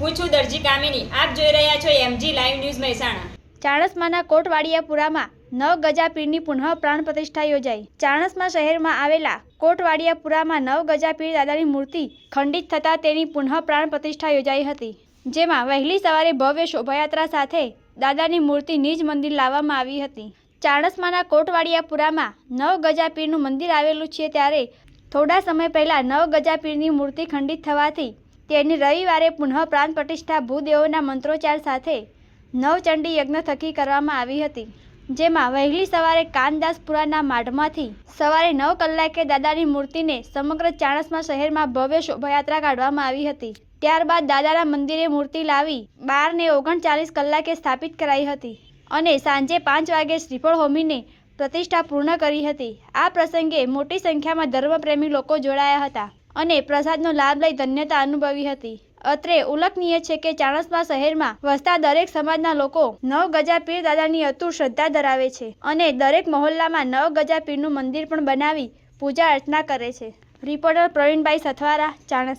હું છું દરજી કામિની. આપ જોઈ રહ્યા છો એમજી લાઈવ ન્યૂઝ મહેસાણા. ચાણસમાના કોટવાડિયાપુરામાં નવ ગજાપીરની પુનઃ પ્રાણ પ્રતિષ્ઠા યોજાઈ. ચાણસમા શહેરમાં આવેલા કોટવાડિયાપુરામાં નવ ગજાપીર દાદાની મૂર્તિ ખંડિત થતાં તેની પુનઃ પ્રાણ પ્રતિષ્ઠા યોજાઈ હતી. જેમાં વહેલી સવારે ભવ્ય શોભાયાત્રા સાથે દાદાની મૂર્તિ નિજ મંદિર લાવવામાં આવી હતી. ચાણસમાના કોટવાડિયાપુરામાં નવ ગજાપીરનું મંદિર આવેલું છે ત્યારે થોડા સમય પહેલા નવ ગજાપીરની મૂર્તિ ખંડિત થવાથી તેની રવિવારે પુનઃ પ્રાણ પ્રતિષ્ઠા ભૂદેવોના મંત્રોચ્ચાર સાથે નવચંડી યજ્ઞ થકી કરવામાં આવી હતી, જેમાં વહેલી સવારે કાનદાસપુરાના માઢમાંથી સવારે નવ કલાકે દાદાની મૂર્તિને સમગ્ર ચાણસમા શહેરમાં ભવ્ય શોભાયાત્રા કાઢવામાં આવી હતી. ત્યારબાદ દાદાના મંદિરે મૂર્તિ લાવી બાર ને ઓગણચાલીસ કલાકે સ્થાપિત કરાઈ હતી અને સાંજે પાંચ વાગે શ્રીફળ હોમીને પ્રતિષ્ઠા પૂર્ણ કરી હતી. આ પ્રસંગે મોટી સંખ્યામાં ધર્મપ્રેમી લોકો જોડાયા હતા. અને પ્રસાદનો લાભ લઈ ધન્યતા અનુભવી હતી. અત્રે ઉલ્લેખનીય છે કે ચાણસ્મા શહેરમાં વસતા દરેક સમાજના લોકો નવ ગજા પીર દાદાની અતુર શ્રદ્ધા ધરાવે છે અને દરેક મહોલ્લામાં નવ ગજા પીરનું મંદિર પણ બનાવી પૂજા અર્ચના કરે છે. રિપોર્ટર પ્રવીણભાઈ સથવારા ચાણસ